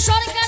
সরকার